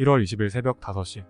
1월 20일 새벽 5시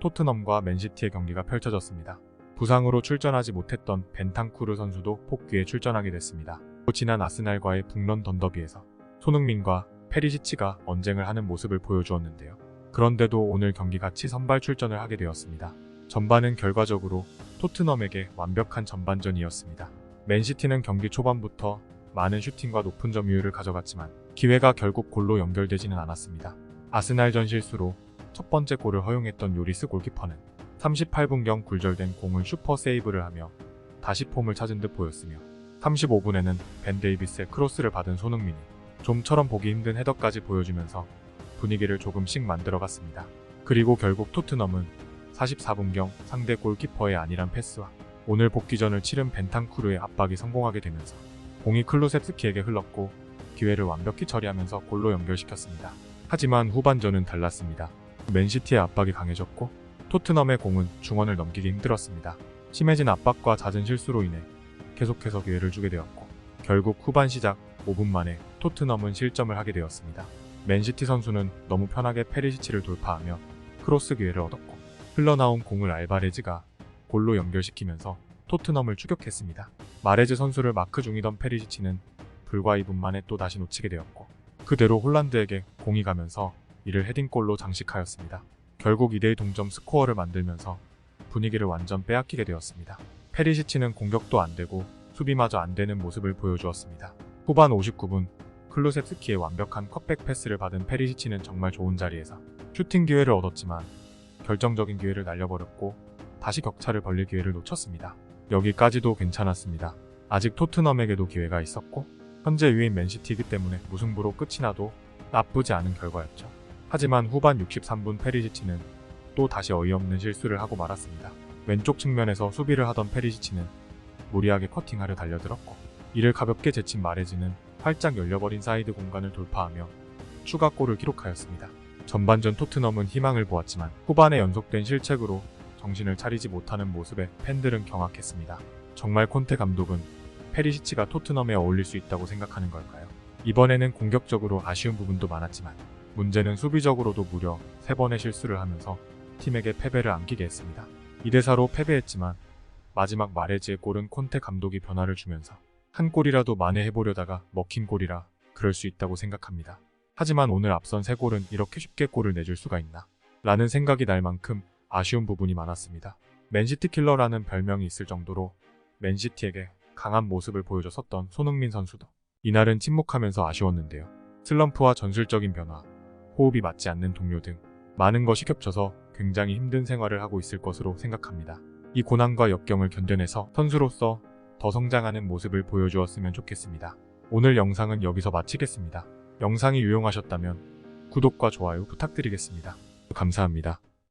토트넘과 맨시티의 경기가 펼쳐졌습니다. 부상으로 출전하지 못했던 벤탄쿠르 선수도 복귀에 출전하게 됐습니다. 지난 아스날과의 북런 던 더비에서 손흥민과 페리시치가 언쟁을 하는 모습을 보여주었는데요. 그런데도 오늘 경기 같이 선발 출전을 하게 되었습니다. 전반은 결과적으로 토트넘에게 완벽한 전반전이었습니다. 맨시티는 경기 초반부터 많은 슈팅과 높은 점유율을 가져갔지만 기회가 결국 골로 연결되지는 않았습니다. 아스날전 실수로 첫 번째 골을 허용했던 요리스 골키퍼는 38분경 굴절된 공을 슈퍼 세이브를 하며 다시 폼을 찾은 듯 보였으며 35분에는 벤 데이비스의 크로스를 받은 손흥민이 좀처럼 보기 힘든 헤더까지 보여주면서 분위기를 조금씩 만들어갔습니다. 그리고 결국 토트넘은 44분경 상대 골키퍼의 안일한 패스와 오늘 복귀전을 치른 벤탄쿠르의 압박이 성공하게 되면서 공이 클루셉스키에게 흘렀고 기회를 완벽히 처리하면서 골로 연결시켰습니다. 하지만 후반전은 달랐습니다. 맨시티의 압박이 강해졌고 토트넘의 공은 중원을 넘기기 힘들었습니다. 심해진 압박과 잦은 실수로 인해 계속해서 기회를 주게 되었고 결국 후반 시작 5분 만에 토트넘은 실점을 하게 되었습니다. 맨시티 선수는 너무 편하게 페리시치를 돌파하며 크로스 기회를 얻었고 흘러나온 공을 알바레즈가 골로 연결시키면서 토트넘을 추격했습니다. 마레즈 선수를 마크 중이던 페리시치는 불과 2분 만에 또 다시 놓치게 되었고 그대로 홀란드에게 공이 가면서 이를 헤딩골로 장식하였습니다. 결국 2대2 동점 스코어를 만들면서 분위기를 완전 빼앗기게 되었습니다. 페리시치는 공격도 안 되고 수비마저 안 되는 모습을 보여주었습니다. 후반 59분 클루셉스키의 완벽한 컷백 패스를 받은 페리시치는 정말 좋은 자리에서 슈팅 기회를 얻었지만 결정적인 기회를 날려버렸고 다시 격차를 벌릴 기회를 놓쳤습니다. 여기까지도 괜찮았습니다. 아직 토트넘에게도 기회가 있었고 현재 위인 맨시티이기 때문에 무승부로 끝이 나도 나쁘지 않은 결과였죠. 하지만 후반 63분 페리시치는 또 다시 어이없는 실수를 하고 말았습니다. 왼쪽 측면에서 수비를 하던 페리시치는 무리하게 커팅하려 달려들었고 이를 가볍게 제친 마레즈는 활짝 열려버린 사이드 공간을 돌파하며 추가골을 기록하였습니다. 전반전 토트넘은 희망을 보았지만 후반에 연속된 실책으로 정신을 차리지 못하는 모습에 팬들은 경악했습니다. 정말 콘테 감독은 페리시치가 토트넘에 어울릴 수 있다고 생각하는 걸까요? 이번에는 공격적으로 아쉬운 부분도 많았지만 문제는 수비적으로도 무려 3번의 실수를 하면서 팀에게 패배를 안기게 했습니다. 2대4로 패배했지만 마지막 마레즈의 골은 콘테 감독이 변화를 주면서 한 골이라도 만회해보려다가 먹힌 골이라 그럴 수 있다고 생각합니다. 하지만 오늘 앞선 3골은 이렇게 쉽게 골을 내줄 수가 있나? 라는 생각이 날 만큼 아쉬운 부분이 많았습니다. 맨시티 킬러라는 별명이 있을 정도로 맨시티에게 강한 모습을 보여줬었던 손흥민 선수도 이날은 침묵하면서 아쉬웠는데요. 슬럼프와 전술적인 변화, 호흡이 맞지 않는 동료 등 많은 것이 겹쳐서 굉장히 힘든 생활을 하고 있을 것으로 생각합니다. 이 고난과 역경을 견뎌내서 선수로서 더 성장하는 모습을 보여주었으면 좋겠습니다. 오늘 영상은 여기서 마치겠습니다. 영상이 유용하셨다면 구독과 좋아요 부탁드리겠습니다. 감사합니다.